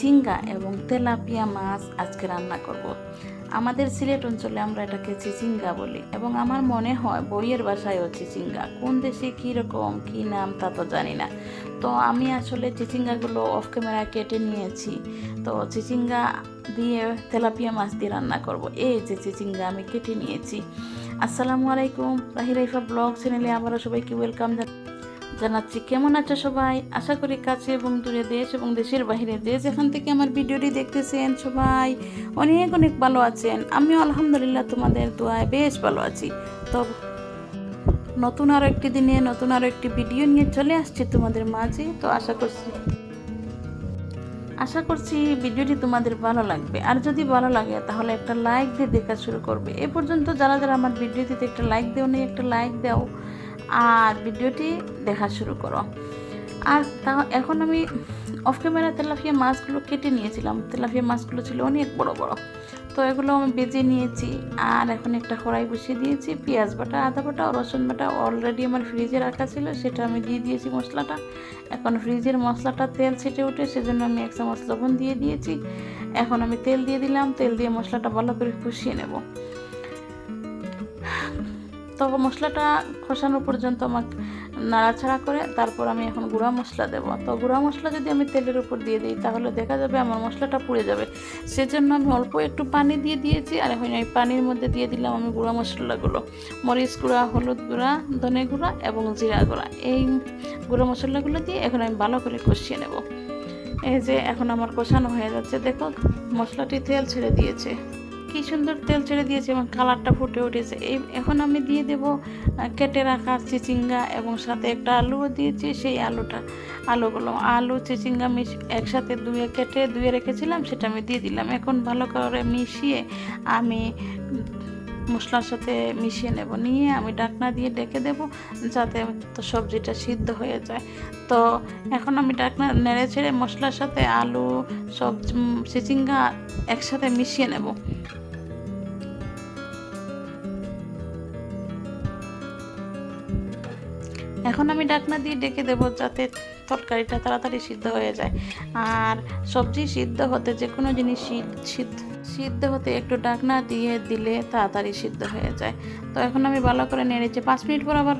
চিচিঙ্গা এবং তেলাপিয়া মাছ আজকে রান্না করব। আমাদের সিলেট অঞ্চলে আমরা এটাকে চিচিঙ্গা বলি এবং আমার মনে হয় বইয়ের বাসায়ও চিচিঙ্গা কোন দেশে কীরকম কী নাম তা তো জানি না। তো আমি আসলে চিচিঙ্গাগুলো অফ ক্যামেরা কেটে নিয়েছি, তো চিচিঙ্গা দিয়ে তেলাপিয়া মাছ দিয়ে রান্না করব। এই যে চিচিঙ্গা আমি কেটে নিয়েছি। আসসালামু আলাইকুম রাহিরাইফা ব্লগ চ্যানেলে আবারও সবাইকে ওয়েলকাম জানাচ্ছি, কেমন আছো সবাই? আশা করি কাছে এবং দূরে দেশ এবং দেশের বাইরে দেশ যেখান থেকে আমার ভিডিওটি দেখতেছেন সবাই অনেক অনেক ভালো আছেন। আমিও আলহামদুলিল্লাহ তোমাদের দোয়ায় বেশ ভালো আছি। তো নতুন আরও একটি দিনে, নতুন আরও একটি ভিডিও নিয়ে চলে আসছি তোমাদের মাঝে। তো আশা করছি আশা করছি ভিডিওটি তোমাদের ভালো লাগবে। আর যদি ভালো লাগে, তাহলে একটা লাইক দিয়ে দেখা শুরু করবে। এ পর্যন্ত যারা যারা আমার ভিডিওটিতে একটা লাইক দেও নেই একটা লাইক দাও। আর ভিডিওটি দেখা শুরু করো। আর তা, এখন আমি অফ ক্যামেরা তেলাপিয়া মাছগুলো কেটে নিয়েছিলাম। তেলাফিয়া মাছগুলো ছিল অনেক বড় বড়। তো এগুলো আমি বেজে নিয়েছি। আর এখন একটা কড়াই বসিয়ে দিয়েছি। পেঁয়াজ বাটা, আদা বাটা, রসুন বাটা অলরেডি আমার ফ্রিজে রাখা ছিল, সেটা আমি দিয়ে দিয়েছি মশলাটা। এখন ফ্রিজের মশলাটা তেল ছেটে উঠে, সেজন্য আমি এক চামচ লবণ দিয়ে দিয়েছি। এখন আমি তেল দিয়ে দিলাম। তেল দিয়ে মশলাটা ভালো করে কষিয়ে নেব। তো মশলাটা কষানো পর্যন্ত আমাকে নাড়াছাড়া করে তারপর আমি এখন গুঁড়া মশলা দেব। তো গুঁড়া মশলা যদি আমি তেলের উপর দিয়ে দিই, তাহলে দেখা যাবে আমার মশলাটা পুড়ে যাবে। সেজন্য আমি অল্প একটু পানি দিয়ে দিয়েছি আর এখন ওই পানির মধ্যে দিয়ে দিলাম আমি গুঁড়া মশলাগুলো। মরিচ গুঁড়া, হলুদ গুঁড়া, ধনে গুঁড়া এবং জিরা গুঁড়া। এই গুঁড়া মশলাগুলো দিয়ে এখন আমি ভালো করে কষিয়ে নেব। এই যে এখন আমার কষানো হয়ে যাচ্ছে দেখো মশলাটি তেল ছেড়ে দিয়েছে। কি সুন্দর তেল ছেড়ে দিয়েছে এবং কালারটা ফুটে উঠেছে। এই এখন আমি দিয়ে দেব কেটে রাখা চিচিঙ্গা এবং সাথে একটা আলুও দিয়েছি, সেই আলুটা, আলুগুলো। আলু, চিচিঙ্গা মিশ, একসাথে ধুয়ে কেটে ধুয়ে রেখেছিলাম, সেটা আমি দিয়ে দিলাম। এখন ভালো করে মিশিয়ে আমি মশলার সাথে মিশিয়ে নেব। নিয়ে আমি ডাকনা দিয়ে ডেকে দেব, যাতে সবজিটা সিদ্ধ হয়ে যায়। তো এখন আমি ডাকনা নেড়ে ছেড়ে মশলার সাথে আলু সব চিচিঙ্গা একসাথে মিশিয়ে নেব। এখন আমি ডাকনা দিয়ে ডেকে দেবো যাতে তরকারিটা তাড়াতাড়ি সিদ্ধ হয়ে যায়। আর সবজি সিদ্ধ হতে যে কোনো জিনিস সিদ্ধ সিদ্ধ হতে একটু ডাকনা দিয়ে দিলে তাড়াতাড়ি সিদ্ধ হয়ে যায়। তো এখন আমি ভালো করে নেড়েছি পাঁচ মিনিট পর আবার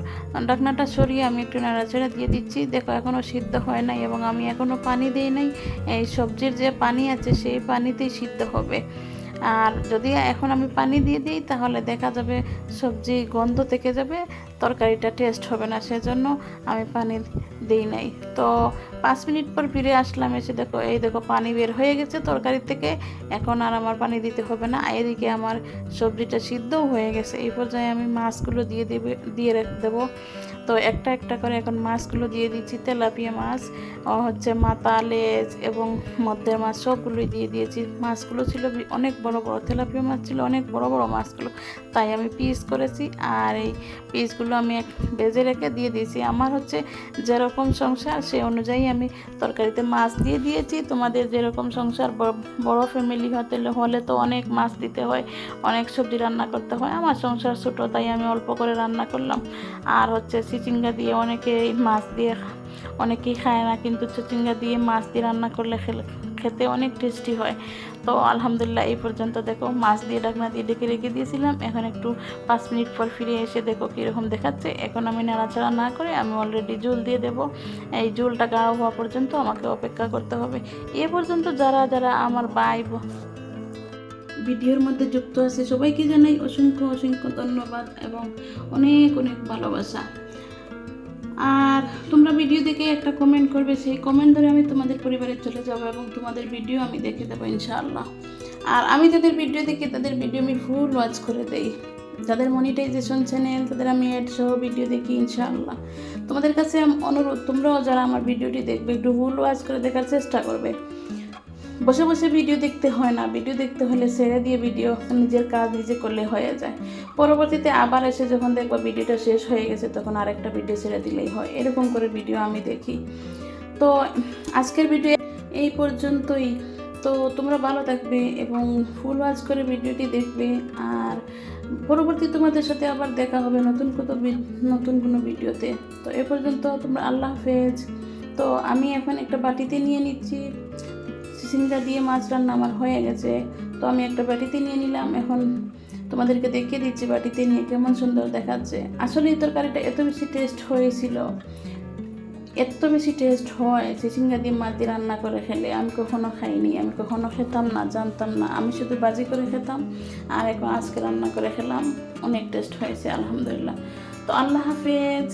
ডাকনাটা সরিয়ে আমি একটু নাড়াচাড়া দিয়ে দিচ্ছি। দেখো এখনও সিদ্ধ হয় নাই এবং আমি এখনও পানি দিই নাই। এই সবজির যে পানি আছে সেই পানিতেই সিদ্ধ হবে। আর যদি এখন আমি পানি দিয়ে দিই, তাহলে দেখা যাবে সবজি গন্ধ থেকে যাবে, তরকারিটা টেস্ট হবে না, সেজন্য আমি পানি দিই নাই। তো পাঁচ মিনিট পর ফিরে আসলাম, এসে দেখো, এই দেখো পানি বের হয়ে গেছে তরকারি থেকে। এখন আর আমার পানি দিতে হবে না এদিকে আমার সবজিটা সিদ্ধও হয়ে গেছে। এই পর্যায়ে আমি মাছগুলো দিয়ে দেবে, দিয়ে দেবো। তো একটা একটা করে এখন মাছগুলো দিয়ে দিচ্ছি, তেলাপিয়া মাছ হচ্ছে মাথা লেজ এবং মধ্যের মাছ সবগুলোই দিয়ে দিয়েছি। মাছগুলো ছিল অনেক বড় বড়, তেলাপিয়া মাছ ছিল অনেক বড় বড় মাছগুলো, তাই আমি পিস করেছি আর এই পিসগুলো আমি এক বেজে রেখে দিয়ে দিয়েছি। আমার হচ্ছে যেরকম সংসার সে অনুযায়ী আমি তরকারিতে মাছ দিয়ে দিয়েছি। তোমাদের যেরকম সংসার বড় ফ্যামিলি হতে হলে তো অনেক মাছ দিতে হয়, অনেক সবজি রান্না করতে হয়। আমার সংসার ছোটো, তাই আমি অল্প করে রান্না করলাম। আর হচ্ছে চিচিঙ্গা দিয়ে অনেকে মাছ দিয়ে অনেকেই খায় না, কিন্তু চিচিঙ্গা দিয়ে মাছ দিয়ে রান্না করলে খেতে অনেক টেস্টি হয়। তো আলহামদুলিল্লাহ এই পর্যন্ত দেখো, মাছ দিয়ে ডাকনা দিয়ে ডেকে রেখে দিয়েছিলাম। এখন একটু পাঁচ মিনিট পর ফিরে এসে দেখো কীরকম দেখাচ্ছে। এখন আমি নাড়াচাড়া না করে আমি অলরেডি জল দিয়ে দেব। এই জলটা গাঢ় হওয়া পর্যন্ত আমাকে অপেক্ষা করতে হবে। এ পর্যন্ত যারা যারা আমার বাই ভিডিওর মধ্যে যুক্ত আছে, সবাইকে জানাই অসংখ্য অসংখ্য ধন্যবাদ এবং অনেক অনেক ভালোবাসা। আর তোমরা ভিডিও দেখে একটা কমেন্ট করবে, সেই কমেন্ট ধরে আমি তোমাদের পরিবারে চলে যাব এবং তোমাদের ভিডিও আমি দেখে দেবো ইনশাআল্লাহ। আর আমি তাদের ভিডিও দেখে, তাদের ভিডিও আমি ফুল ওয়াচ করে দেই। যাদের মনিটাইজেশন চ্যানেল তাদের আমি অ্যাড সহ ভিডিও দেখি ইনশাআল্লাহ। তোমাদের কাছে অনুরোধ, তোমরাও যারা আমার ভিডিওটি দেখবে, একটু ফুল ওয়াচ করে দেখার চেষ্টা করবে। বসে বসে ভিডিও দেখতে হয় না। ভিডিও দেখতে হলে ছেড়ে দিয়ে ভিডিও নিজের কাজ নিজে করলে হয়ে যায়। পরবর্তীতে আবার এসে যখন দেখব ভিডিওটা শেষ হয়ে গেছে, তখন আরেকটা ভিডিও ছেড়ে দিলেই হয়। এরকম করে ভিডিও আমি দেখি। তো আজকের ভিডিও এই পর্যন্তই। তো তোমরা ভালো থাকবে এবং ফুল ওয়াচ করে ভিডিওটি দেখবে। আর পরবর্তী তোমাদের সাথে আবার দেখা হবে নতুন কোনো নতুন কোনো ভিডিওতে তো এ পর্যন্ত তোমরা আল্লাহ হাফেজ। তো আমি এখন একটা বাটিতে নিয়ে নিচ্ছি। চিচিঙ্গা দিয়ে মাছ রান্না আমার হয়ে গেছে। তো আমি একটা বাটিতে নিয়ে নিলাম। এখন তোমাদেরকে দেখিয়ে দিচ্ছি বাটিতে নিয়ে কেমন সুন্দর দেখাচ্ছে। আসলে এই তরকারিটা এত বেশি টেস্ট হয়েছিল। এত বেশি টেস্ট হয় চিচিঙ্গা দিয়ে মাছ দিয়ে রান্না করে খেলে। আমি কখনো খাইনি, আমি কখনো খেতাম না, জানতাম না। আমি শুধু বাজি করে খেতাম আর এখন আজকে রান্না করে খেলাম। অনেক টেস্ট হয়েছে, আলহামদুলিল্লাহ। তো আল্লাহ হাফেজ।